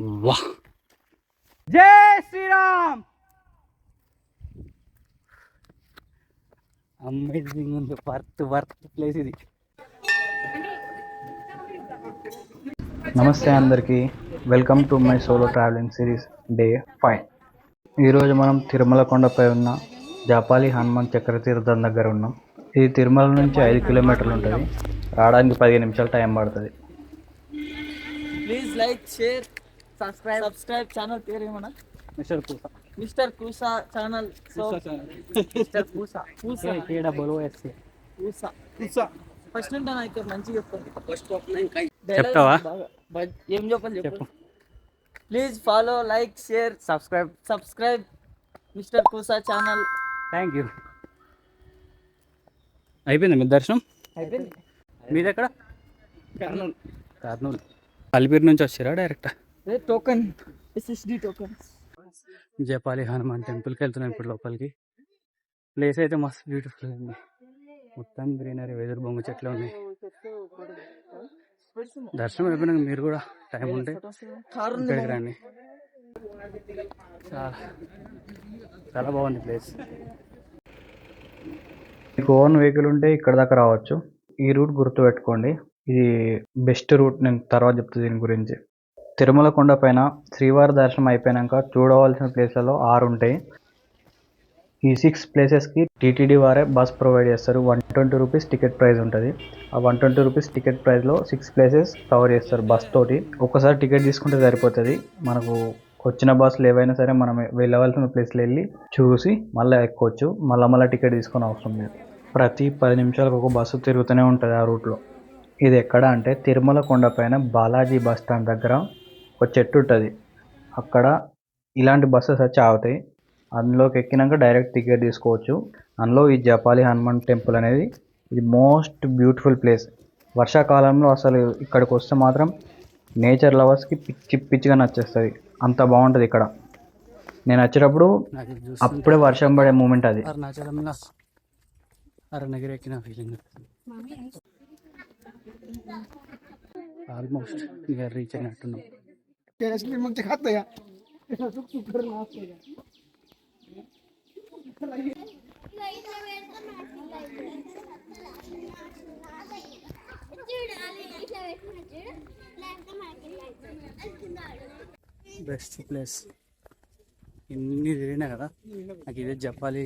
వా. జై శ్రీరామ్! అమేజింగ్ ఉంది. వర్త్ వర్త్ ప్లేస్ ఇది. నమస్తే అందరికీ. Welcome to my solo travelling series day five ఈరోజు మనం తిరుమల కొండపై ఉన్న జాపాలి హనుమాన్ చక్ర తీర్థం దగ్గర ఉన్నాం. ఇది తిరుమల నుంచి ఐదు కిలోమీటర్లు ఉంటుంది. రావడానికి పదిహేను నిమిషాలు టైం పడుతుంది. Please like share subscribe subscribe channel పేరు ఏమన్నా? మిస్టర్ కూసా మిస్టర్ కూసా ఛానల్ సో మిస్టర్ కూసా కూసా కేడా బోలో ఎస్సీ కూసా కూసా ఫస్ట్ ఉంటాను అయితే మంచిగా చెప్తాను చెప్తావా? ఏం చెప్పాలి చెప్పు. Please follow like share subscribe subscribe mister కూసా channel thank you అయిపోయింది మీ దర్శనం? అయిపోయింది. మీది ఎక్కడ కర్నూలు. అలిపిరి నుంచి వచ్చారా direct? Token SSD token Japali Hanuman టెంపుల్కి వెళ్తున్నాం ఇప్పుడు లోపలికి. ప్లేస్ అయితే మస్తు బ్యూటిఫుల్ ఉంది. మొత్తం గ్రీనరీ వెదురు బొంగు చెట్లు ఉన్నాయి. దర్శనం అయిపోయినాక మీరు కూడా టైం ఉంటే ఇక్కడికి రండి. చాలా చాలా బాగుంది ప్లేస్ మీకు ఓన్ వెహికల్ ఉంటే ఇక్కడ దాకా రావచ్చు. ఈ రూట్ గుర్తుపెట్టుకోండి. ఇది బెస్ట్ రూట్ నేను తర్వాత చెప్తాను దీని గురించి. తిరుమల కొండ పైన శ్రీవారి దర్శనం అయిపోయాక చూడవలసిన ప్లేస్లలో ఆరు ఉంటాయి. ఈ సిక్స్ ప్లేసెస్కి టీటీడీ వారే బస్ ప్రొవైడ్ చేస్తారు. One twenty rupees ticket price ఉంటుంది. ఆ వన్ ట్వంటీ రూపీస్ టికెట్ ప్రైస్లో సిక్స్ ప్లేసెస్ కవర్ చేస్తారు బస్ తోటి. ఒక్కసారి టికెట్ తీసుకుంటే సరిపోతుంది. మనకు వచ్చిన బస్సులు ఏవైనా సరే మనం వెళ్ళవలసిన ప్లేస్లో వెళ్ళి చూసి మళ్ళీ ఎక్కొచ్చు. మళ్ళీ మళ్ళీ టికెట్ తీసుకొని అవసరం లేదు. ప్రతి పది నిమిషాలకు ఒక బస్సు తిరుగుతూనే ఉంటుంది ఆ రూట్లో. ఇది ఎక్కడ అంటే తిరుమల కొండపైన బాలాజీ బస్ స్టాండ్ దగ్గర ఒక చెట్టు ఉంటుంది. అక్కడ ఇలాంటి బస్సెస్ వచ్చి ఆగుతాయి. అందులోకి ఎక్కినాక డైరెక్ట్ టికెట్ తీసుకోవచ్చు. అందులో ఈ జపాలి హనుమాన్ టెంపుల్ అనేది ఇది మోస్ట్ బ్యూటిఫుల్ ప్లేస్. వర్షాకాలంలో అసలు ఇక్కడికి వస్తే మాత్రం నేచర్ లవర్స్కి పిచ్చి పిచ్చిగా నచ్చేస్తుంది. అంత బాగుంటుంది ఇక్కడ. నేను వచ్చేటప్పుడు అప్పుడే వర్షం పడే మూమెంట్ అది. ఆల్మోస్ట్ ఇక రీచ్ అయినట్టున్నాం చూడాలి ఇట్లా పెట్టిన చూడు లేకపోతే మనకి అవుతుంది బెస్ట్ ప్లేస్ ఇన్ని తిరిగినా కదా నాకు ఇదే చెప్పాలి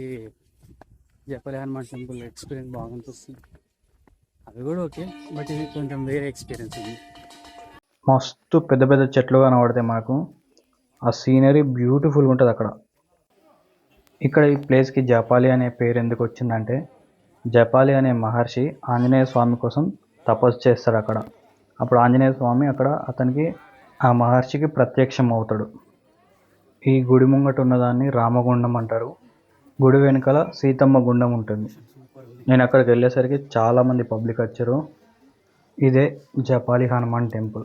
చెప్పాలి హనుమాన్ టెంపుల్ ఎక్స్పీరియన్స్ బాగుంటుంది అవి కూడా ఓకే బట్ ఇది కొంచెం వేరే ఎక్స్పీరియన్స్ ఉంది మస్తు పెద్ద పెద్ద చెట్లు కనబడతాయి మనకు ఆ సీనరీ బ్యూటిఫుల్ ఉంటుంది అక్కడ. ఇక్కడ ఈ ప్లేస్కి జపాలి అనే పేరు ఎందుకు వచ్చిందంటే జపాలి అనే మహర్షి ఆంజనేయ స్వామి కోసం తపస్సు చేస్తాడు అక్కడ. అప్పుడు ఆంజనేయ స్వామి అక్కడ అతనికి ఆ మహర్షికి ప్రత్యక్షం అవుతాడు. ఈ గుడి ముంగట ఉన్నదాన్ని రామగుండం అంటారు. గుడి వెనకాల సీతమ్మ గుండం ఉంటుంది. నేను అక్కడికి వెళ్ళేసరికి చాలామంది పబ్లిక్ వచ్చారు. ఇదే జపాలి హనుమాన్ టెంపుల్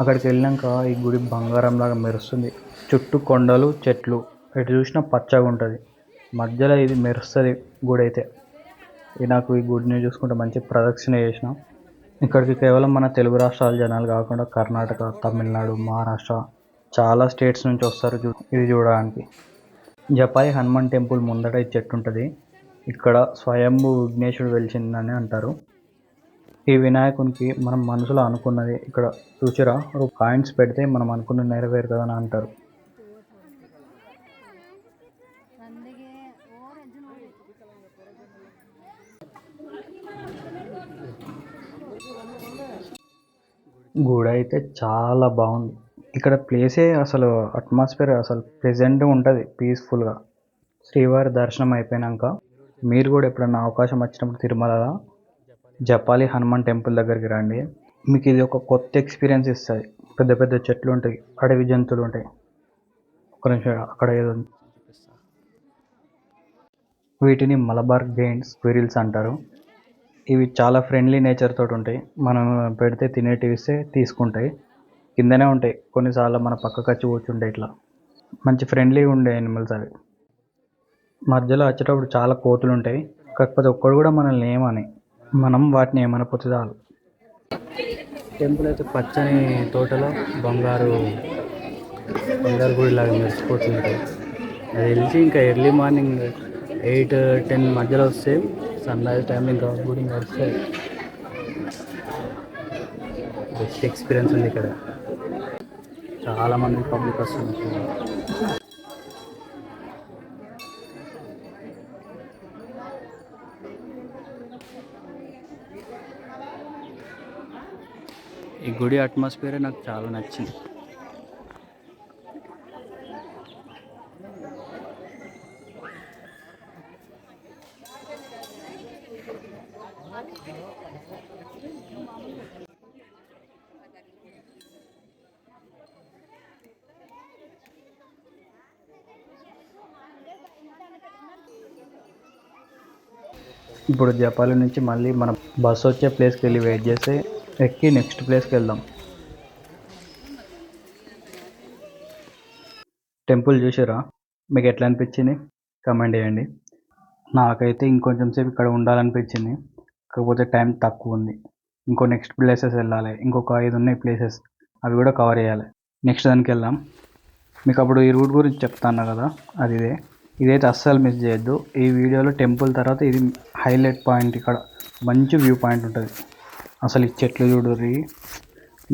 అక్కడికి వెళ్ళాక ఈ గుడి బంగారం లాగా మెరుస్తుంది. చుట్టూ కొండలు చెట్లు. ఎటు చూసినా పచ్చగా ఉంటుంది. మధ్యలో ఇది మెరుస్తుంది గుడి అయితే. ఇది నాకు ఈ గుడిని చూసుకుంటే మంచి ప్రదక్షిణ చేసిన. ఇక్కడికి కేవలం మన తెలుగు రాష్ట్రాల జనాలు కాకుండా కర్ణాటక తమిళనాడు మహారాష్ట్ర చాలా స్టేట్స్ నుంచి వస్తారు చూ- ఇది చూడడానికి. జపాయి హనుమాన్ టెంపుల్ ముందట ఈ చెట్టు ఉంటుంది. ఇక్కడ స్వయంభూ విఘ్నేశ్వరుడు వెలిచిందని అంటారు. ఈ వినాయకునికి మనం మనసులో అనుకున్నది ఇక్కడ చూచిరా? ఒక కాయిన్స్ పెడితే మనం అనుకున్నది నెరవేరుతుందని అంటారు. గుడి అయితే చాలా బాగుంది. ఇక్కడ ప్లేసే అసలు అట్మాస్ఫియర్ అసలు ప్లెజెంట్గా ఉంటుంది పీస్ఫుల్గా శ్రీవారి దర్శనం అయిపోయాక మీరు కూడా ఎప్పుడన్నా అవకాశం వచ్చినప్పుడు తిరుమల జపాలి హనుమాన్ టెంపుల్ దగ్గరికి రండి. మీకు ఇది ఒక కొత్త ఎక్స్పీరియన్స్ ఇస్తుంది పెద్ద పెద్ద చెట్లు ఉంటాయి. అడవి జంతువులు ఉంటాయి. ఒక నిమిషం అక్కడ ఏదో వీటిని మలబార్ గెయిన్స్ క్విరిల్స్ అంటారు. ఇవి చాలా ఫ్రెండ్లీ నేచర్ తోటి ఉంటాయి. మనం పెడితే తినేటివి ఇస్తే తీసుకుంటాయి. కిందనే ఉంటాయి. కొన్నిసార్లు మన పక్కకు వచ్చి కూర్చుంటాయి ఇట్లా. మంచి ఫ్రెండ్లీగా ఉండే యానిమల్స్ అవి. మధ్యలో వచ్చేటప్పుడు చాలా కోతులు ఉంటాయి. కాకపోతే ఒక్కడు కూడా మనల్ని ఏమని మనం వాటిని ఏమైనా చాలు. టెంపుల్ అయితే పచ్చని తోటలో బంగారు బంగారు గుడి లాగా మెరిసిపోతుంది అది వెళ్తే ఇంకా ఎర్లీ మార్నింగ్ ఎయిట్ టెన్ మధ్యలో వస్తే సన్ రైజ్ టైం ఇంకా గుడి ఇంకా వస్తాయి. బెస్ట్ ఎక్స్పీరియన్స్ ఉంది ఇక్కడ. చాలామంది పబ్లిక్ వస్తుంది ఈ గుడి అట్మాస్ఫియరే నాకు చాలా నచ్చింది. ఇప్పుడు జపాలి నుంచి మళ్ళీ మన బస్సు వచ్చే ప్లేస్కి వెళ్ళి వెయిట్ చేసి ఎక్కి నెక్స్ట్ ప్లేస్కి వెళ్దాం. టెంపుల్ చూసారా మీకు ఎట్లా అనిపించింది? కమెంట్ చేయండి. నాకైతే ఇంకొంచెం సేపు ఇక్కడ ఉండాలనిపించింది. కాకపోతే టైం తక్కువ ఉంది. ఇంకో నెక్స్ట్ ప్లేసెస్ వెళ్ళాలి. ఇంకొక ఐదు ఉన్నాయి ప్లేసెస్. అవి కూడా కవర్ చేయాలి. నెక్స్ట్ దానికి వెళ్దాం. మీకు అప్పుడు ఈ రూట్ గురించి చెప్తాను కదా? అది ఇదే. ఇదైతే అస్సలు మిస్ చేయొద్దు. ఈ వీడియోలో టెంపుల్ తర్వాత ఇది హైలైట్ పాయింట్. ఇక్కడ మంచి వ్యూ పాయింట్ ఉంటుంది. అసలు ఈ చెట్లు చూడరి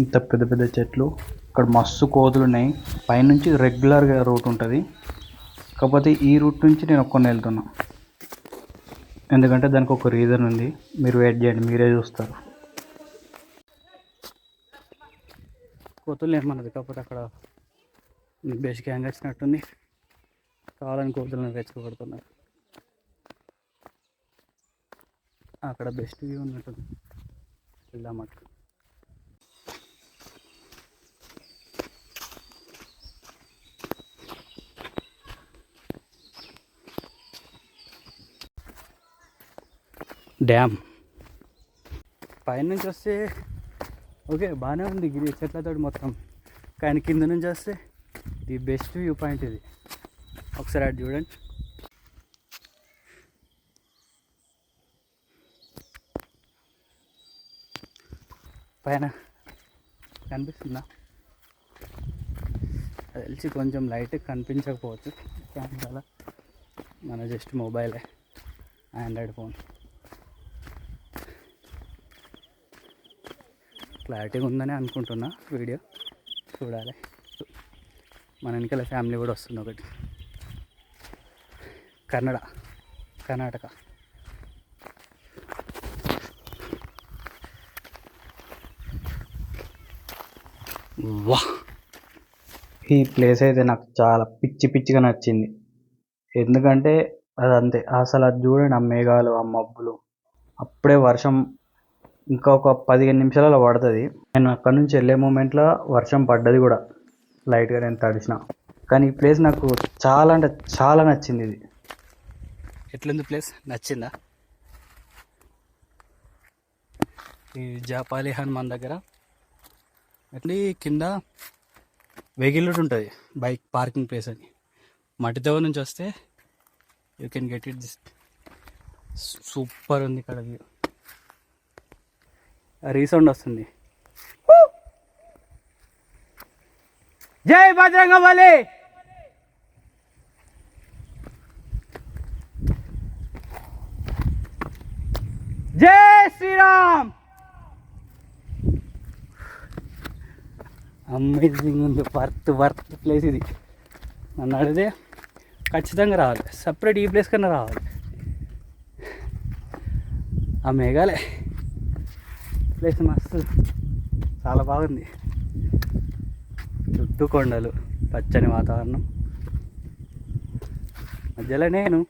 ఇంత పెద్ద పెద్ద చెట్లు. ఇక్కడ మస్తు కోతులు ఉన్నాయి. పైనుంచి రెగ్యులర్గా రూట్ ఉంటుంది. కాకపోతే ఈ రూట్ నుంచి నేను ఒక్కొని వెళ్తున్నా. ఎందుకంటే దానికి ఒక రీజన్ ఉంది. మీరు వెయిట్ చేయండి మీరే చూస్తారు. కోతులు ఏమన్నది? కాకపోతే అక్కడ బేసిక్ హ్యాంగ్ వచ్చినట్టుంది కావాలని కోతులను రెచ్చగొడుతున్నారు అక్కడ బెస్ట్ వ్యూ ఉన్నట్టుంది. వెళ్దామట డ్యామ్. పైనుంచి వస్తే ఓకే బాగానే ఉంది గిరి చెట్లతో మొత్తం. కానీ కింద నుంచి వస్తే ది బెస్ట్ వ్యూ పాయింట్ ఇది. ఒకసారి అటు చూడండి. పైన కనిపిస్తుందా? తెలిసి కొంచెం లైట్ కనిపించకపోవచ్చు. కెమెరాలో మన జస్ట్ మొబైలే ఆండ్రాయిడ్ ఫోన్. క్లారిటీగా ఉందని అనుకుంటున్నా వీడియో. చూడాలి. మన వెనకాల ఫ్యామిలీ కూడా వస్తుంది ఒకటి. కన్నడ కర్ణాటక. వా ఈ ప్లేస్ అయితే నాకు చాలా పిచ్చి పిచ్చిగా నచ్చింది. ఎందుకంటే అది అంతే అసలు అది చూడండి ఆ మేఘాలు ఆ మబ్బులు. అప్పుడే వర్షం ఇంకా ఒక పదిహేను నిమిషాలలో పడుతుంది. నేను అక్కడ నుంచి వెళ్ళే మూమెంట్లో వర్షం పడ్డది కూడా. లైట్గా నేను తడిసిన. కానీ ఈ ప్లేస్ నాకు చాలా అంటే చాలా నచ్చింది ఇది. ఎట్లుంది ప్లేస్? నచ్చిందా? ఈ జాపాలి హనుమాన్ దగ్గర? అట్లీ కింద వెహికల్ రూట్ ఉంటుంది బైక్ పార్కింగ్ ప్లేస్ అని. మట్టిదేవ నుంచి వస్తే you can get it this super ఉంది ఇక్కడ వ్యూ రీసౌండ్ వస్తుంది. జై భద్రంగ బలి జై శ్రీరామ్! అమేజింగ్ ఉంది. వర్త్ వర్త్ ప్లేస్ ఇది. నన్ను అడిగితే ఖచ్చితంగా రావాలి. సపరేట్ ఈ ప్లేస్ కన్నా రావాలి. ఆ మేఘాలే. ప్లేస్ మస్తు. చాలా బాగుంది. చుట్టూ కొండలు పచ్చని వాతావరణం. మధ్యలో నేను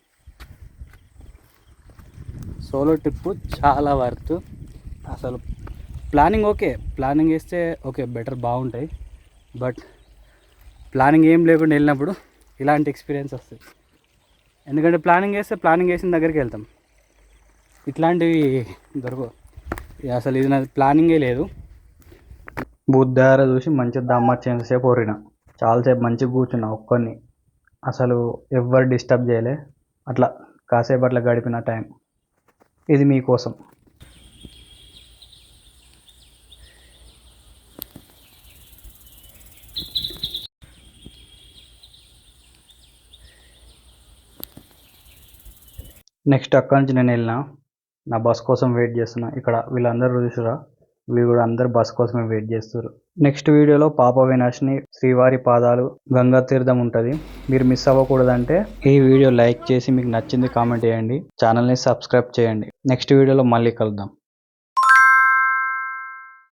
సోలో ట్రిప్ చాలా వర్త్ అసలు ప్లానింగ్ ఓకే ప్లానింగ్ వేస్తే ఓకే బెటర్ బాగుంటాయి. బట్ ప్లానింగ్ ఏం లేకుండా వెళ్ళినప్పుడు ఇలాంటి ఎక్స్పీరియన్స్ వస్తుంది ఎందుకంటే ప్లానింగ్ వేస్తే ప్లానింగ్ వేసిన దగ్గరికి వెళ్తాం. ఇట్లాంటివి దొరకవు. ఇక అసలు ఇది నాది ప్లానింగే లేదు. బుద్ధార చూసి మంచిగా దమ్మచ్చేంతసేపు ఓరిన చాలాసేపు మంచిగా కూర్చున్నా ఒక్కొని అసలు ఎవ్వరు డిస్టర్బ్ చేయలే. అట్లా కాసేపు అట్లా గడిపిన టైం ఇది మీకోసం. నెక్స్ట్ అక్కడి నుంచి నేను వెళ్ళిన నా బస్ కోసం వెయిట్ చేస్తున్నా. ఇక్కడ వీళ్ళందరూ చూసారా వీళ్ళు కూడా అందరు బస్ కోసమే వెయిట్ చేస్తారు నెక్స్ట్ వీడియోలో పాప వినాశిని శ్రీవారి పాదాలు గంగా తీర్థం ఉంటుంది. మీరు మిస్ అవ్వకూడదంటే ఈ వీడియో లైక్ చేసి మీకు నచ్చింది కామెంట్ చేయండి. ఛానల్ని సబ్స్క్రైబ్ చేయండి. నెక్స్ట్ వీడియోలో మళ్ళీ కలుద్దాం.